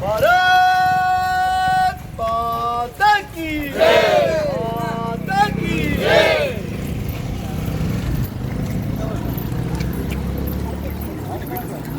भारत माता की माता की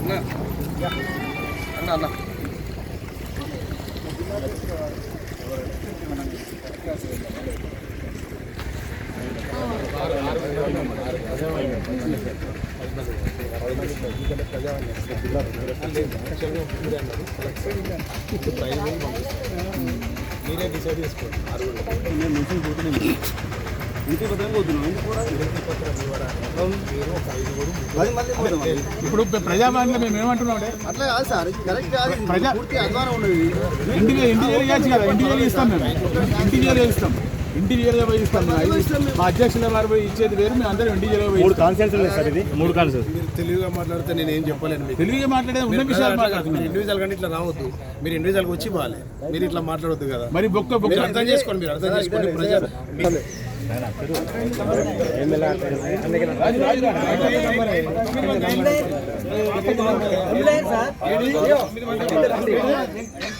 अन्ना अन्ना अन्ना మీరే డిసైడ్ చేసుకోండి ఇప్పుడు ప్రజాభవన్లో మేము ఏమంటున్నాం అంటే అట్లా కాదు సార్ కరెక్ట్ కాదు. ఇది ప్రజా- పూర్తి అధ్వానం ఉన్నది. ఇంటికి ఇస్తాం మేము. ఇంటికి ఇస్తాం. ఇంటికి పోయి ఇస్తాం మా అధ్యక్షుల వారు పోయి ఇచ్చేది వేరు మేము అందరం ఇంటికి పోయి మూడు కాన్సెన్స్ ఉన్నాయి సార్ ఇది మూడు కాన్సెన్స్ మీరు తెలివిగా మాట్లాడితే నేను ఏం చెప్పలేను మీకు తెలుగుగా మాట్లాడేది ఉన్న విషయాలు మీరు మాట్లాడుతున్నాం ఇండివిజువల్ కానీ ఇట్లా రావద్దు మీరు ఇండివిజువల్ వచ్చి బాగాలి మీరు ఇట్లా మాట్లాడొద్దు కదా మరి బొక్క బొక్క అర్థం చేసుకోండి మీరు అర్థం చేసుకోండి ప్రజలు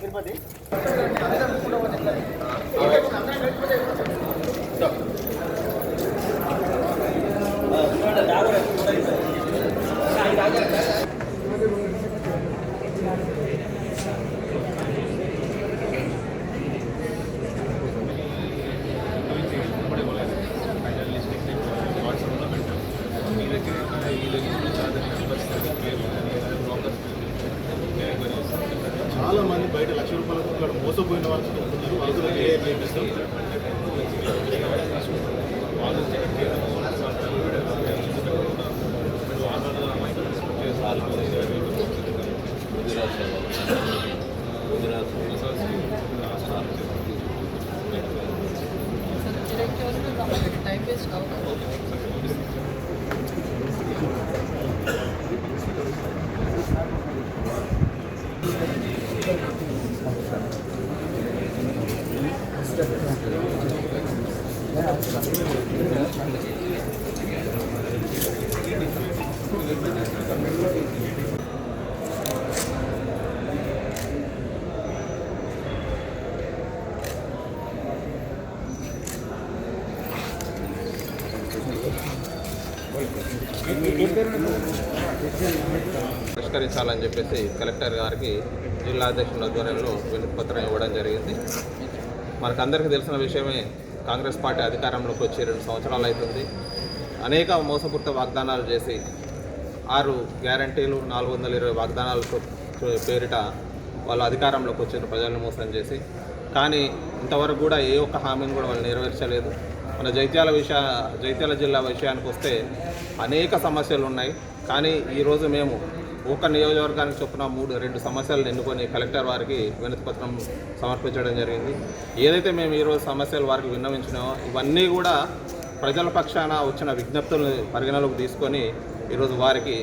తిరుపతి. మోసపోయిన వాళ్ళు ఉన్నారు వాళ్ళతో క్లియర్ చేపిస్తాం టైం వేస్ట్ కావాలి పరిష్కరించాలని చెప్పేసి కలెక్టర్ గారికి జిల్లా అధ్యక్షుల ఆధ్వర్యంలో వినతి పత్రం ఇవ్వడం జరిగింది. మనకందరికీ తెలిసిన విషయమే కాంగ్రెస్ పార్టీ అధికారంలోకి వచ్చి రెండు సంవత్సరాలు అవుతుంది. అనేక మోసపూరిత వాగ్దానాలు చేసి ఆరు గ్యారంటీలు నాలుగు వందల ఇరవై వాగ్దానాలతో పేరిట వాళ్ళు అధికారంలోకి వచ్చిన ప్రజలను మోసం చేసి కానీ ఇంతవరకు కూడా ఏ ఒక్క హామీని కూడా వాళ్ళు నెరవేర్చలేదు. మన జైత్యాల విషయ జైత్యాల జిల్లా విషయానికి వస్తే అనేక సమస్యలు ఉన్నాయి. కానీ ఈరోజు మేము ఒక నియోజకవర్గానికి చొప్పున మూడు రెండు సమస్యలను ఎన్నుకొని కలెక్టర్ వారికి వినతి పత్రం సమర్పించడం జరిగింది. ఏదైతే మేము ఈరోజు సమస్యలు వారికి విన్నవించినామో ఇవన్నీ కూడా ప్రజల పక్షాన వచ్చిన విజ్ఞప్తులను పరిగణలోకి తీసుకొని ఈరోజు వారికి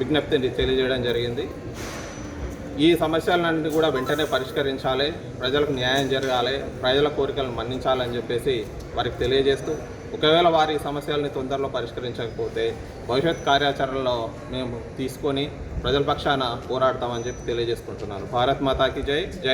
విజ్ఞప్తిని తెలియజేయడం జరిగింది. ఈ సమస్యలన్నీ కూడా వెంటనే పరిష్కరించాలి ప్రజలకు న్యాయం జరగాలి ప్రజల కోరికలను మన్నించాలని చెప్పేసి వారికి తెలియజేస్తూ ఒకవేళ వారి సమస్యల్ని తొందరలో పరిష్కరించకపోతే భవిష్యత్ కార్యాచరణలో మేము తీసుకొని ప్రజల పక్షాన పోరాడతామని చెప్పి తెలియజేసుకుంటున్నాను. భారత్ మాతాకి జై. జై